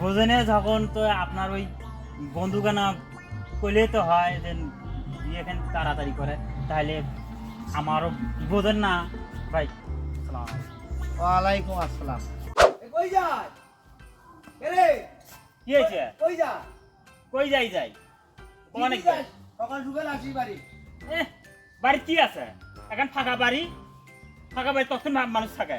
বোঝেনে যখন তো আপনার ওই বন্ধুগানা করলে তো হয় যে বিয়েখান তাড়াতাড়ি করে। তাহলে আমারও বোঝেন না। ভাই সালাম ওয়ালাইকুম আসসালাম। কই যায় এরে কি হয়েছে? কই যা কই যাই যাই? অনেক সকাল সকাল আসি বাড়ি। বাড়ির কি আছে? এখন ফাঁকা বাড়ি? ফাঁকা বাড়ি তখন মানুষ থাকে?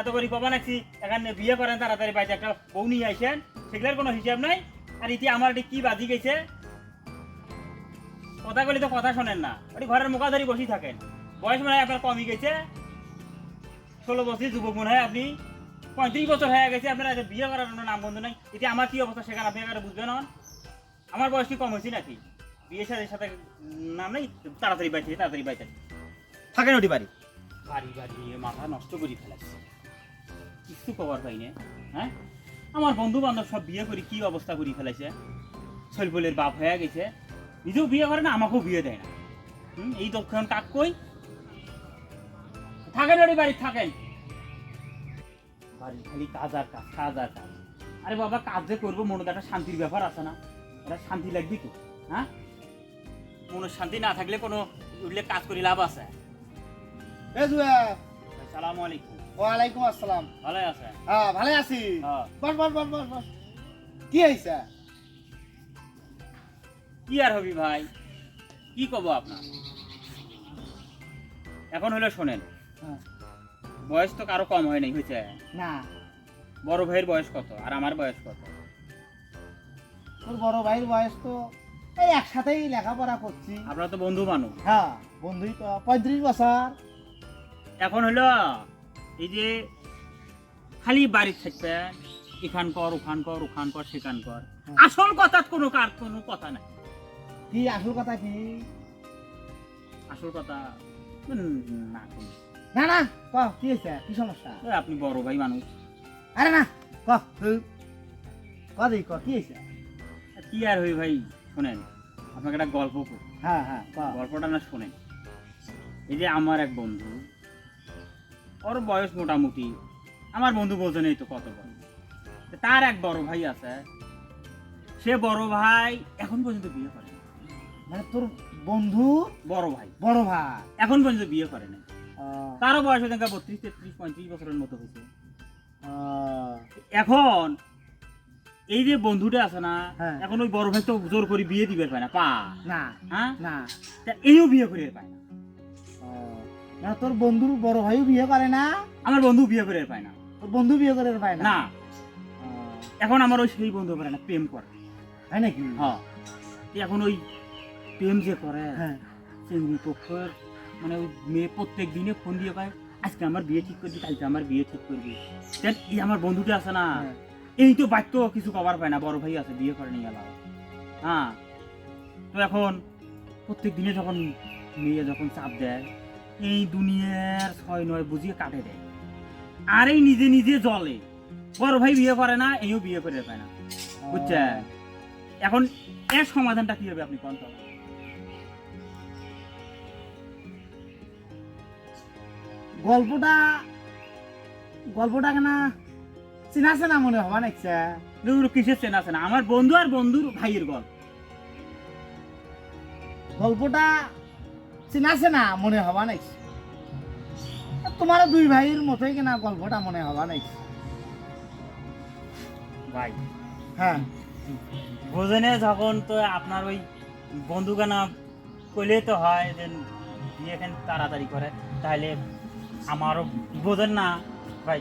এত করে পাবা নাকি? এখানে বিয়ে করেন তাড়াতাড়ি, বাড়িতে একটা বউ নিয়ে আসেন সেগুলোর কোনো হিসাব নাই। আর ইতি আমার এটি কি বাজি গেছে? কথা বলি তো কথা শোনেন না। ওটি ঘরের মুখা ধরে বসেই থাকেন। বয়স মনে হয় আপনার কমই গেছে। ষোলো বছর যুবক মনে হয় আপনি। পঁয়ত্রিশ বছর হয়ে গেছে আপনার বিয়ে করার কোনো নাম বন্ধু নাই। এটি আমার কি অবস্থা সেখানে আপনি এখানে বুঝবেন আমার বয়স কি কম হয়েছে নাকি? বিয়ের সাথে সাথে নাম নেই? তাড়াতাড়ি থেকে তাড়াতাড়ি বাড়ি থাকেন ওটি বাড়ি। বাড়ি বাড়ি মাথা নষ্ট করে ফেলাচ্ছে। কিছু কবার পাই না? হ্যাঁ আমার বন্ধু বান্ধব সব বিয়ে করি কি অবস্থা করে ফেলাইছে শৈলবলের বাপ হয়ে গেছে। নিজেও বিয়ে করে না আমাকেও বিয়ে দেয় না হুম এই দক্ষিণ কাক কই থাকেন ওটি বাড়ি থাকেন বাড়ি খালি কাজ আর কাজ কাজ আর কাজ। আরে বাবা কাজ যে করব মনে একটা শান্তির ব্যাপার আছে না? এটা শান্তি লাগবি তো হ্যাঁ মনের শান্তি না থাকলে কোনো উঠলে কাজ করি লাভ আছে। সালাম আলাইকুম। ওয়ালাইকুম আসসালাম। ভালো আছে হ্যাঁ ভালো আছি। হ্যাঁ। বস বস বস বস বস। কি কি আর হবি ভাই? কি কব আপনার? এখন হলো শোনেন হ্যাঁ। বয়স তো কারও কম হয় নাই হয়েছে? না। বড় ভাইয়ের বয়স কত? আর আমার বয়স কত? তোর বড় ভাইয়ের বয়স তো এই একসাথেই লেখাপড়া করছি। আপনারা তো বন্ধু মানুষ। হ্যাঁ বন্ধুই তো পঁয়ত্রিশ বছর। এখন হলো এই যে খালি বাড়ি থাকবে এখান কর ওখান কর ওখান কর সেখান কর। হ্যাঁ। আসল কথা কোনো কার কোনো কথা নাই। কি আসল কথা কি? আসল কথা না। না না ক কি হয়েছে? কি সমস্যা? আপনি বড় ভাই মানুষ। আরে না ক ক দিই ক কি হয়েছে? কি আর হই ভাই শোনেন আপনাকে একটা গল্প হ্যাঁ হ্যাঁ গল্পটা না শোনেন। এই যে আমার এক বন্ধু ওর বয়স মোটামুটি। আমার বন্ধু বোঝেনই তো কত তা তার এক বড় ভাই আছে। সে বড় ভাই এখন পর্যন্ত বিয়ে করে নাই। মানে তোর বন্ধু বড় ভাই। বড় ভাই? এখন পর্যন্ত বিয়ে করে নাই। তারও বয়স হয়ে দেখা বত্রিশ তেত্রিশ পঁয়ত্রিশ বছরের মতো হয়েছে। এখন এই যে বন্ধুটা আছে না হ্যাঁ। এখন ওই বড় ভাই তো জোর করে বিয়ে দিবে পায় না পা। না হ্যাঁ? না। এইও বিয়ে করে পায় না। না তোর বন্ধুর বড় ভাইও বিয়ে করে না। আমার বন্ধু বিয়ে করে পায় না। তোর বন্ধু বিয়ে করে পায় না? এখন আমার ওই সেই বন্ধু পারে না প্রেম করে। তাই নাকি? হ্যাঁ। এখন ওই প্রেম যে করে হ্যাঁ। চিংড়ি পক্ষের মানে ওই মেয়ে প্রত্যেক দিনে ফোন দিয়ে কয় আজকে আমার বিয়ে ঠিক করবি কালকে আমার বিয়ে ঠিক করবি। এই আমার বন্ধুটা আছে না হ্যাঁ। এই তো বাক্য কিছু কভার পায় না বড় ভাই আছে বিয়ে করে নিয়ে গেল। হ্যাঁ। তো এখন প্রত্যেক দিনে যখন মেয়ে যখন চাপ দেয় এই দুনিয়ার ছয় নয় বুঝিয়ে কাটে দেয়। আর এই নিজে নিজে জলে বড় ভাই বিয়ে করে না এইও বিয়ে করে পায় না। বুঝছেন এখন এর সমাধানটা কি হবে আপনি কোন গল্পটা গল্পটা কেনা চিনা চেনা মনে হবা নাকছে কিসের চেনা আছে না আমার বন্ধু আর বন্ধুর ভাইয়ের গল্প। গল্পটা চিনা চেনা মনে হবা নাই? তোমার দুই ভাইয়ের মতোই কিনা গল্পটা মনে হবা নাই? ভাই। হ্যাঁ বোঝেনে যখন তো আপনার ওই বন্ধুগানা করলে তো হয় যে বিয়েখান তাড়াতাড়ি করে তাহলে আমারও বোঝেন না ভাই।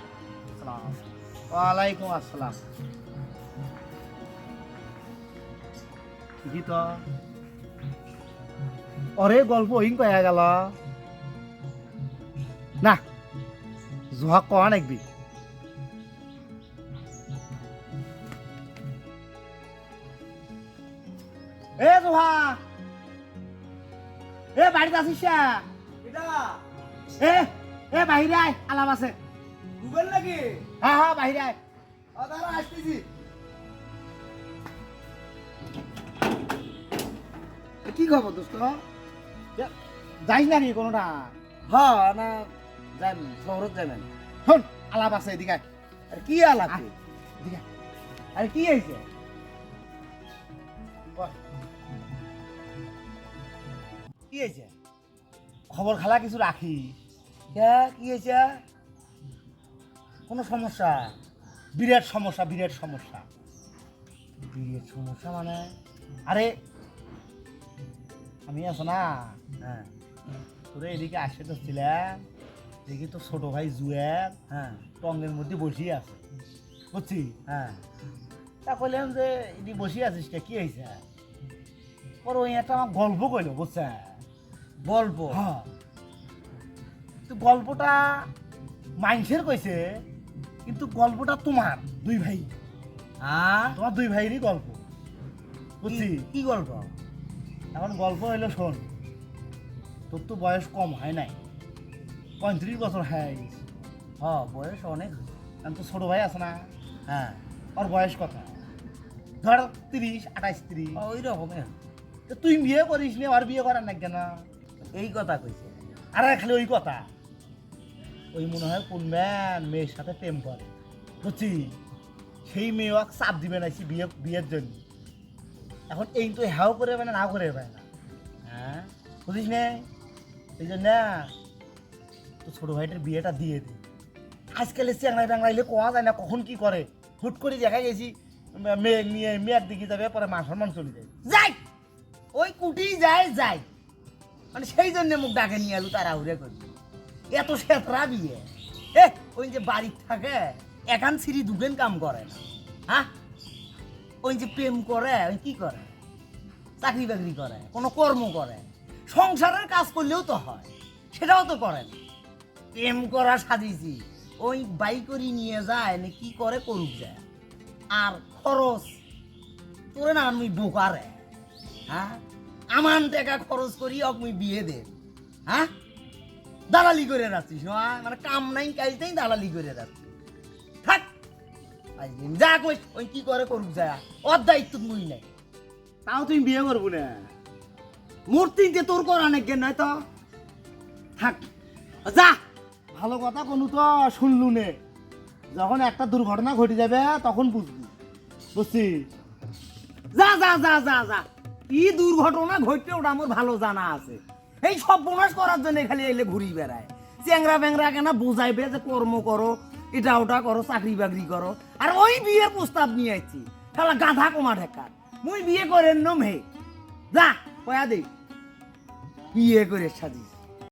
ওয়ালাইকুম আসসালাম। গীত। অরে গল্প ইং কয়া গেল? না জোহা কয়া নাকবি এ জোহা এ বাড়িতে আছিস এ এ বাহিরে আয় আলাপ আছে। গুগল নাকি? হ্যাঁ হ্যাঁ বাহিরে আয়। আসতেছি। কি খবর দোস্ত? যাইস নাকি কোনোটা? হ্যাঁ না যাই শহরত যাবেন শোন আলাপ আছে এদিকে আর কি আলাপ? এদিকে আয়। কি হয়েছে? কি হয়েছে? খবর খালা কিছু রাখি কে কি হয়েছে? কোনো সমস্যা? বিরাট সমস্যা বিরাট সমস্যা। বিরাট সমস্যা মানে? আরে আমি আছো না? হ্যাঁ। তোরে এদিকে আসে তো ছিলাম দেখি তো ছোট ভাই জুয়েল হ্যাঁ। টঙ্গের মধ্যে বসিয়ে আছে। বুঝছি? হ্যাঁ। তা কইলাম যে এদি বসে আছিস কে? কি হয়েছে পর ওই একটা আমার গল্প কইলো বুঝছে? গল্প? হ্যাঁ। তো গল্পটা মাইন্সের কইছে কিন্তু গল্পটা তোমার দুই ভাই। হ্যাঁ তোমার দুই ভাইয়েরই গল্প। বুঝছি? কি গল্প? এখন গল্প হইল শোন। তোর তো বয়স কম হয় নাই। পঁয়ত্রিশ বছর হয়ে গেছে। হ বয়স অনেক কারণ তো ছোট ভাই আছে না? হ্যাঁ ওর বয়স কত? ধর তিরিশ আঠাইশ তিরিশ। ওই রকমের তো তুই বিয়ে করিস নি আর বিয়ে করার না? কেন এই কথা কইছে। আর খালি ওই কথা। ওই মনে হয় কোন ম্যান মেয়ের সাথে প্রেম করে। বুঝছি সেই মেয়ে চাপ দিবে না বিয়ে বিয়ের জন্য। এখন এই তো হ্যাও করে পায় না নাও করে পায় না হ্যাঁ বুঝিস নে? এই জন্য তো ছোট ভাইটার বিয়েটা দিয়ে দিই আজকাল চ্যাংড়াই ব্যাংড়াইলে কোয়া যায় না, কখন কি করে হুট করে দেখা গেছি মেয়ে মেয়ে মেয়ের দিকে যাবে, পরে মা সম্মান চলে যায়। যাই! ওই কুটি যায় যাই। মানে সেই জন্য মুখ ডাকে নিয়ে এলু তারা উড়ে করি এত সেতরা বিয়ে। এ ওই যে বাড়ি থাকে, একান সিঁড়ি দুবেন কাম করে না। হ্যাঁ ওই যে প্রেম করে, ওই কি করে? চাকরি বাকরি করে, কোনো কর্ম করে। সংসারের কাজ করলেও তো হয়, সেটাও তো করে না। প্রেম করা সাজিয়েছি, ওই বাই করি নিয়ে যায় না কি করে করুক যায়। আর খরচ, তোরে না আমি বোকারে হ্যাঁ? আমান টাকা খরচ করি, অক মুই বিয়ে দে হ্যাঁ? দালালি করে রাখছিস মানে কাম নাই, কাজ নেই, দালালি করে রাখছিস যা কই ওই কি করে করুক যা ওর দায়িত্ব মুই নাই তাও তুমি বিয়ে করব না? মূর্তিতে তোর করা নাকি নয় তো? থাক, যা। ভালো কথা কোনো তো শুনলু নে। যখন একটা দুর্ঘটনা ঘটে যাবে, তখন বুঝবি। বুঝছি? যা যা যা যা যা। কি দুর্ঘটনা ঘটবে ওটা আমার ভালো জানা আছে। এই সব বোনাস করার জন্য খালি এলে ঘুরি বেড়ায়। চ্যাংরা ব্যাংরা কেনা বোঝাইবে যে কর্ম করো? এটা ওটা করো, চাকরি বাকরি করো। আর ওই বিয়ে প্রস্তাব নিয়ে আইছি। তাহলে গাধা কমা ঢেকার মুই বিয়ে করেন নম হে যা, কয়া দে বিয়ে করে সাজিস।